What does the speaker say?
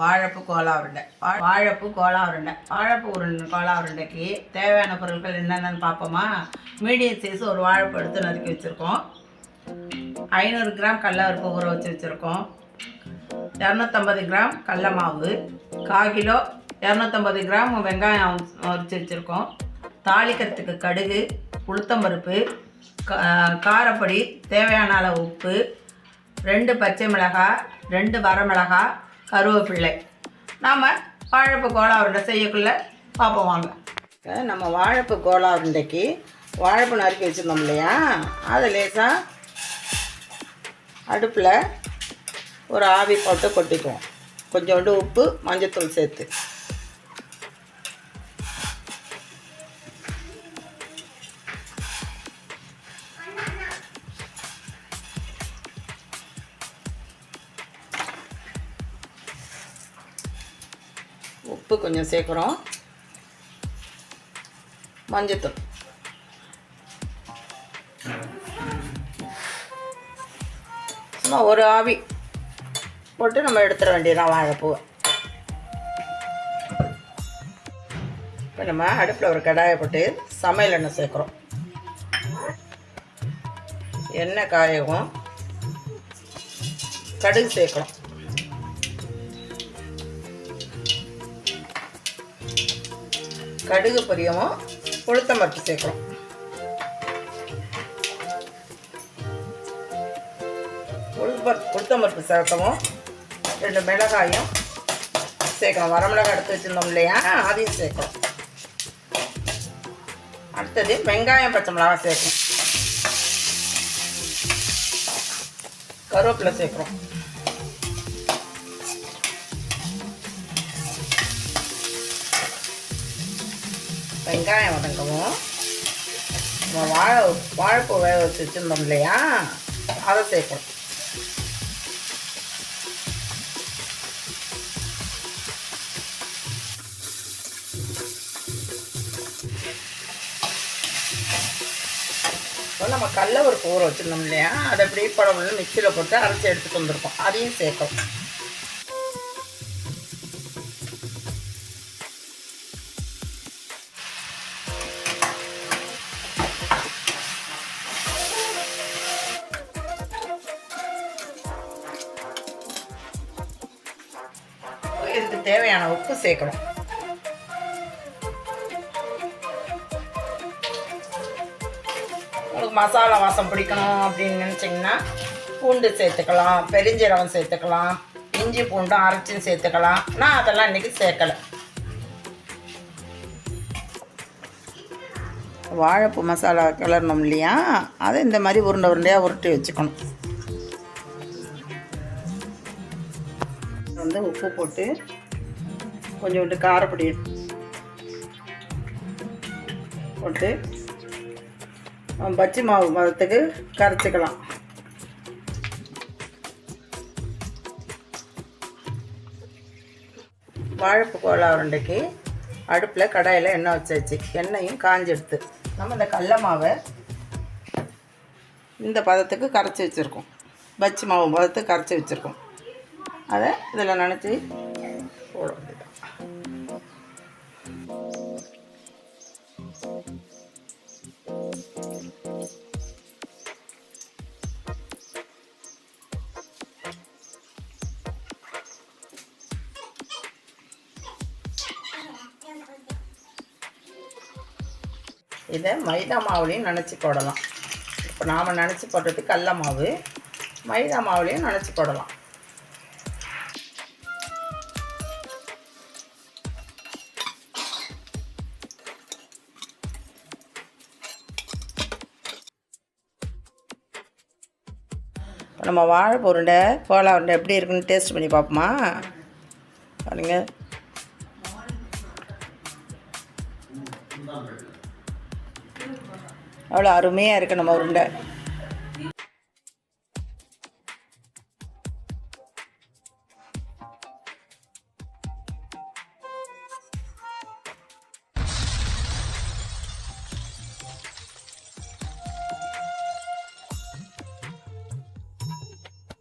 வாழைப்பு Cola உருண்டை வா- வாழைப்பு Cola உருண்டை வாழைப்பு உருண்டை கோலா உருண்டைக்கு தேவையான பொருட்கள் என்னென்னு பார்ப்போமா? மீடியம் சைஸ் ஒரு வாழைப்பு எடுத்து நறுக்கி வச்சுருக்கோம். ஐநூறு கிராம் கடல பருப்பு ஊற வச்சு வச்சுருக்கோம். இரநூத்தம்பது கிராம் கடல மாவு கால் கிலோ இரநூத்தம்பது கிராம் வெங்காயம் உரிச்சு வச்சுருக்கோம். தாளிக்கிறதுக்கு கடுகு உளுத்தம்பருப்பு காரப்பொடி தேவையான அளவு உப்பு ரெண்டு பச்சை மிளகாய் ரெண்டு வரமிளகாய் கருவேப்பிள்ளை நாம் வாழைப்பு கோலா உருண்டை செய்யக்குள்ள பார்ப்போம் வாங்க. நம்ம வாழைப்பு கோலா உருண்டைக்கு வாழைப்பு நறுக்கி வச்சுருந்தோம் இல்லையா? அதை லேசாக அடுப்பில் ஒரு ஆவி போட்டு கொட்டிக்குவோம். கொஞ்சோண்டு உப்பு மஞ்சத்தூள் சேர்த்து. உப்பு கொஞ்சம் சேர்க்குறோம். மஞ்சத்தூள். சும்மா ஒரு ஆவி போட்டு நம்ம எடுத்துட வேண்டியதான் வாழைப்பூவை இப்போ நம்ம அடுப்பில் ஒரு கடாயை போட்டு சமையல் எண்ணெய் சேர்க்குறோம். எண்ணெய் காயவும் கடுகு சேர்க்குறோம். கடுகு பொரியவும் உளுத்தம் பருப்பு சேர்க்குறோம். உளுத்தம் உளுத்தம் சேர்க்கவும் ரெண்டு மிளகாயும் சேர்க்கணும் வரமிளகாய் எடுத்து வச்சுருந்தோம் இல்லையா? அதையும் சேர்க்கணும் அடுத்தது வெங்காயம் பச்சை மிளகாய் சேர்க்கணும் கருவேப்பிலை சேர்க்குறோம் வெங்காயம் வதங்கவும் நம்ம வாழை வாழைப்பூ வேக வச்சு வச்சுருந்தோம் இல்லையா? அதை சேர்க்கணும். இப்போ நம்ம கடல ஒரு ஊற வச்சுருந்தோம் இல்லையா? அதை அப்படியே பழம் மிக்சியில் போட்டு அரைச்சி எடுத்துகிட்டு வந்திருக்கோம். அதையும் சேர்க்கணும். தேவையான உப்பு சேர்க்கணும். உங்களுக்கு மசாலா வாசம் பிடிக்கணும் அப்படின்னு நினச்சிங்கன்னா பூண்டு சேர்த்துக்கலாம் பெருஞ்சீரகம் சேர்த்துக்கலாம் இஞ்சி பூண்டும் அரைச்சும் சேர்த்துக்கலாம். நான் அதெல்லாம் இன்றைக்கி சேர்க்கலை. வாழைப்பூ மசாலா கிளறணும் இல்லையா? அதை இந்த மாதிரி உருண்டை உருண்டையாக உருட்டி வச்சுக்கணும். வந்து உப்பு போட்டு கொஞ்சோண்டு காரப்பொடி போட்டு அஹ் பஜ்ஜி மாவு மரத்துக்கு கரைச்சிக்கலாம். வாழைப்பு கோலா உருண்டைக்கு அடுப்பில் கடாயில் எண்ணெய் வச்சாச்சு எண்ணெயும் காஞ்செடுத்து நம்ம இந்த கடல மாவை இந்த பதத்துக்கு கரைச்சி வச்சுருக்கோம். பஜ்ஜி மாவு பதத்துக்கு கரைச்சி வச்சுருக்கோம். அதை இதில் நினச்சி இதை மைதா மாவுலேயும் நினச்சி போடலாம். இப்போ நாம் நினச்சி போடுறது கடல மாவு. மைதா மாவுலேயும் நினச்சி போடலாம். இப்போ நம்ம வாழைப்பூ உருண்டை கோலா உருண்டை எப்படி இருக்குன்னு டேஸ்ட் பண்ணி பார்ப்போமா? பாருங்க. அவ்வளோ அருமையாக இருக்குது நம்ம உருண்டை.